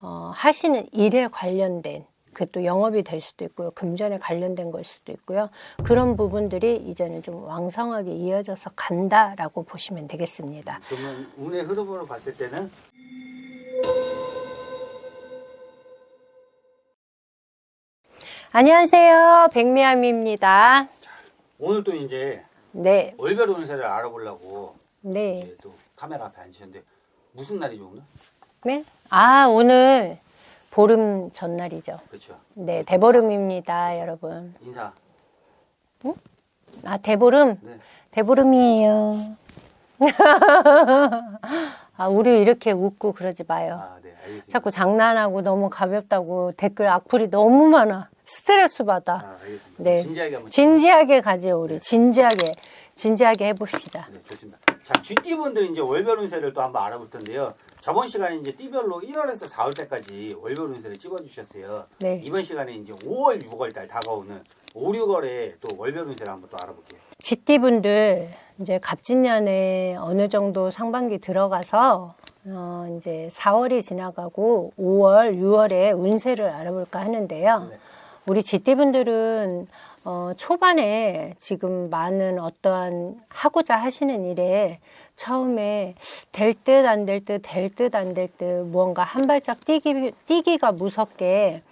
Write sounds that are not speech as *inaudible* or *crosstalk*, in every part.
어, 하시는 일에 관련된 그 또 영업이 될 수도 있고요. 금전에 관련된 걸 수도 있고요. 그런 부분들이 이제는 좀 왕성하게 이어져서 간다라고 보시면 되겠습니다. 그러면 운의 흐름으로 봤을 때는 안녕하세요. 백미암입니다. 오늘 또 이제 네, 월별 운세를 알아보려고 네, 이제 또 카메라 앞에 앉으셨는데 무슨 날이죠 오늘? 네. 아, 오늘 보름 전날이죠. 그렇죠. 네, 대보름입니다, 여러분. 인사. 아, 대보름? 네. 대보름이에요. *laughs* 아, 우리 이렇게 웃고 그러지 마요. 아, 네, 알겠습니다. 자꾸 장난하고 너무 가볍다고 댓글 악플이 너무 많아. 스트레스 받아. 아, 알겠습니다. 네. 진지하게 한번 진지하게 가죠, 우리. 네. 진지하게. 진지하게 해봅시다. 네, 좋습니다. 자, 쥐띠 분들 이제 월별 운세를 또 한번 알아볼 텐데요. 저번 시간에 이제 띠별로 1월에서 4월 때까지 월별 운세를 찍어 주셨어요. 네. 이번 시간에 이제 5월, 6월 달 다가오는 5, 6월에 또 월별 운세를 한번 또 알아볼게요. 쥐띠분들 이제 갑진년에 어느 정도 상반기 들어가서 어 이제 4월이 지나가고 5월, 6월에 운세를 알아볼까 하는데요. 네. 우리 쥐띠분들은 어 초반에 지금 많은 어떠한 하고자 하시는 일에 처음에 될 듯 안 될 듯 될 듯 안 될 듯 무언가 한 발짝 뛰기, 뛰기가 무섭게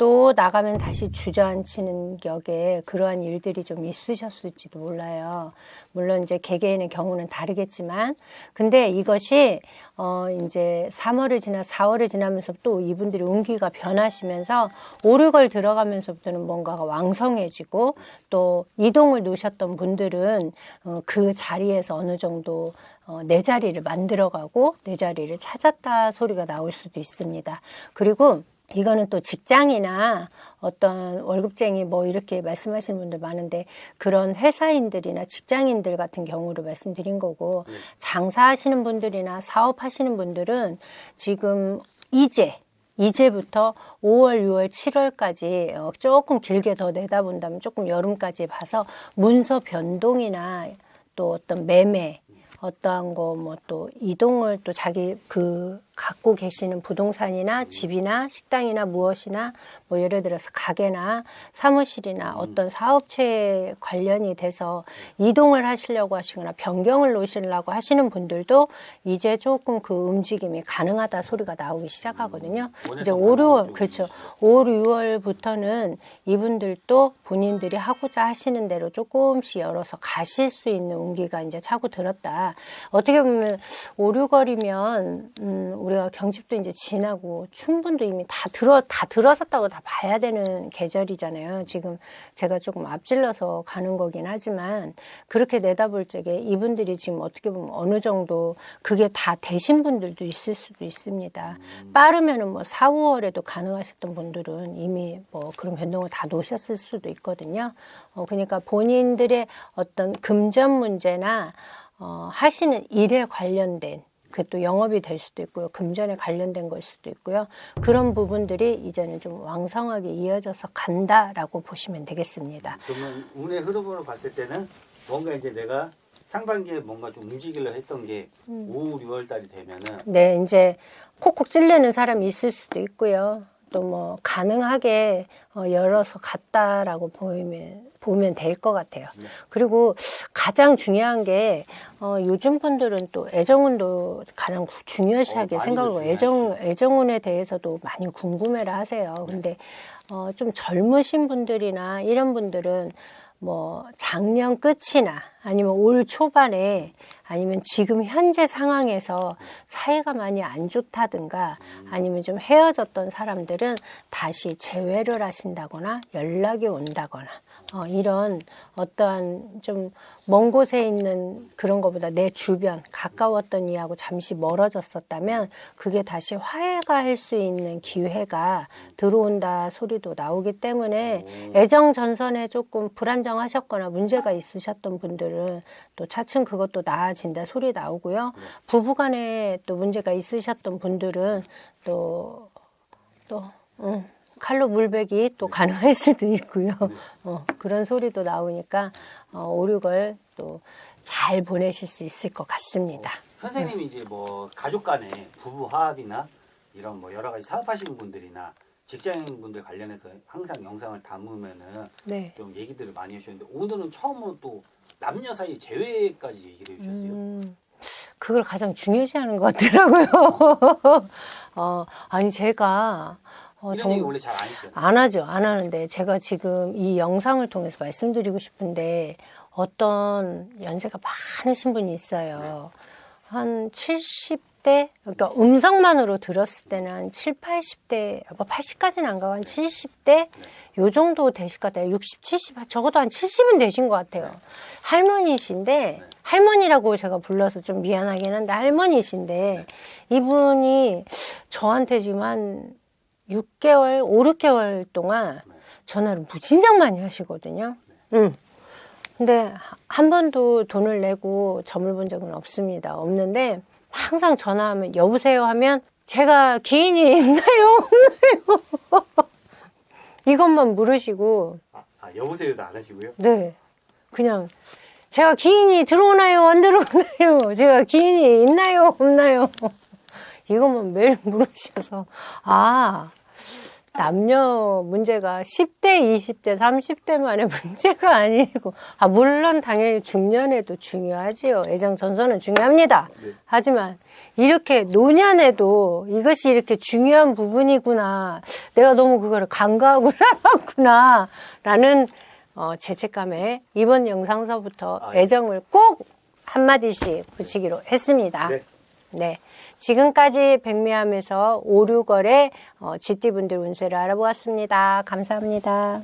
또 나가면 다시 주저앉히는 격에 그러한 일들이 좀 있으셨을지도 몰라요. 물론 이제 개개인의 경우는 다르겠지만, 근데 이것이 어 이제 3월을 지나 4월을 지나면서 또 이분들이 운기가 변하시면서 5, 6월 들어가면서부터는 뭔가가 왕성해지고 또 이동을 놓으셨던 분들은 어, 그 자리에서 어느 정도 어, 내 자리를 만들어가고 내 자리를 찾았다 소리가 나올 수도 있습니다. 그리고 이거는 또 직장이나 어떤 월급쟁이 뭐 이렇게 말씀하시는 분들 많은데 그런 회사인들이나 직장인들 같은 경우로 말씀드린 거고 네. 장사하시는 분들이나 사업하시는 분들은 지금 이제 이제부터 5월, 6월, 7월까지 어, 조금 길게 더 내다본다면 조금 여름까지 봐서 문서 변동이나 또 어떤 매매 어떠한 거 뭐 또 이동을 또 자기 그 갖고 계시는 부동산이나 집이나 식당이나 무엇이나 뭐 예를 들어서 가게나 사무실이나 어떤 사업체에 관련이 돼서 이동을 하시려고 하시거나 변경을 놓으시려고 하시는 분들도 이제 조금 그 움직임이 가능하다 소리가 나오기 시작하거든요. 음, 이제 원했던 5, 6월 방향으로 그렇죠. 좀 5, 6월부터는 이분들도 본인들이 하고자 하시는 대로 조금씩 열어서 가실 수 있는 운기가 이제 차고 들었다. 어떻게 보면 5, 6월이면 음, 우리가 경칩도 이제 지나고 춘분도 이미 다 들어 다 들어섰다고 다 봐야 되는 계절이잖아요. 지금 제가 조금 앞질러서 가는 거긴 하지만 그렇게 내다볼 적에 이분들이 지금 어떻게 보면 어느 정도 그게 다 되신 분들도 있을 수도 있습니다. 빠르면은 뭐 4, 5월에도 가능하셨던 분들은 이미 뭐 그런 변동을 다 놓으셨을 수도 있거든요. 어, 그러니까 본인들의 어떤 금전 문제나 어, 하시는 일에 관련된 그또 영업이 될 수도 있고요. 금전에 관련된 걸 수도 있고요. 그런 부분들이 이제는 좀 왕성하게 이어져서 간다라고 보시면 되겠습니다. 그러면 운의 흐름으로 봤을 때는 뭔가 이제 내가 상반기에 뭔가 좀 움직이려 했던 게 음. 5, 6월 달이 되면은 네, 이제 콕콕 찔리는 사람이 있을 수도 있고요. 또 뭐 가능하게 어, 열어서 갔다라고 보이면 보면 될 것 같아요. 네. 그리고 가장 중요한 게 어, 요즘 분들은 또 애정운도 가장 중요시하게 어, 생각하고 애정 애정운에 대해서도 많이 궁금해를 하세요. 근데 어, 좀 젊으신 분들이나 이런 분들은 뭐 작년 끝이나 아니면 올 초반에 아니면 지금 현재 상황에서 사이가 많이 안 좋다든가 아니면 좀 헤어졌던 사람들은 다시 재회를 하신다거나 연락이 온다거나 어, 이런 어떠한 좀 먼 곳에 있는 그런 것보다 내 주변 가까웠던 이하고 잠시 멀어졌었다면 그게 다시 화해가 할 수 있는 기회가 들어온다 소리도 나오기 때문에 애정 전선에 조금 불안정하셨거나 문제가 있으셨던 분들 은 또 차츰 그것도 나아진다 소리 나오고요. 부부간에 또 문제가 있으셨던 분들은 또 또 음, 칼로 물베기 또 가능할 수도 있고요. *laughs* 어, 그런 소리도 나오니까 어, 5, 6월 또잘 보내실 수 있을 것 같습니다. 선생님이 이제 뭐 가족 간에 부부 화합이나 이런 뭐 여러 가지 사업하시는 분들이나 직장인 분들 관련해서 항상 영상을 담으면은 네. 좀 얘기들을 많이 해주셨는데 오늘은 처음으로 또 남녀 사이 재회까지 얘기를 해주셨어요. 음, 그걸 가장 중요시하는 것 같더라고요. *laughs* 어, 아니 제가 어, 이런 얘기 정- 원래 잘 안 했잖아요. 안 하죠. 안 하는데 제가 지금 이 영상을 통해서 말씀드리고 싶은데 어떤 연세가 많으신 분이 있어요. 한70 대, 그러니까 음성만으로 들었을 때는 한 7, 80대, 뭐 80까지는 안 가고 한 70대 요 정도 되실 것 같아요. 60, 70, 적어도 한 70은 되신 것 같아요. 할머니신데, 할머니라고 제가 불러서 좀 미안하긴 한데, 할머니신데, 이분이 저한테 지금 한 6개월, 5, 6개월 동안 네. 전화를 무진장 많이 하시거든요. 응. 근데 한 번도 돈을 내고 점을 본 적은 없습니다. 없는데 항상 전화하면 여보세요 하면 제가 기인이 있나요? 없나요? *laughs* 이것만 물으시고 아, 아, 여보세요도 안 하시고요. 네. 그냥 제가 기인이 들어오나요? 안 들어오나요? 제가 기인이 있나요? 없나요? 이것만 매일 물으셔서 아 남녀 문제가 10대, 20대, 30대만의 문제가 *laughs* 아니고 아 물론 당연히 중년에도 중요하지요. 애정 전선은 중요합니다. 네. 하지만 이렇게 노년에도 이것이 이렇게 중요한 부분이구나. 내가 너무 그거를 간과하고 *laughs* 살았구나 라는 어, 죄책감에 이번 영상서부터 아, 예. 애정을 꼭 한마디씩 붙이기로 했습니다. 네. 네. 지금까지 백미함에서 5, 6월에 어, GT분들 운세를 알아보았습니다. 감사합니다.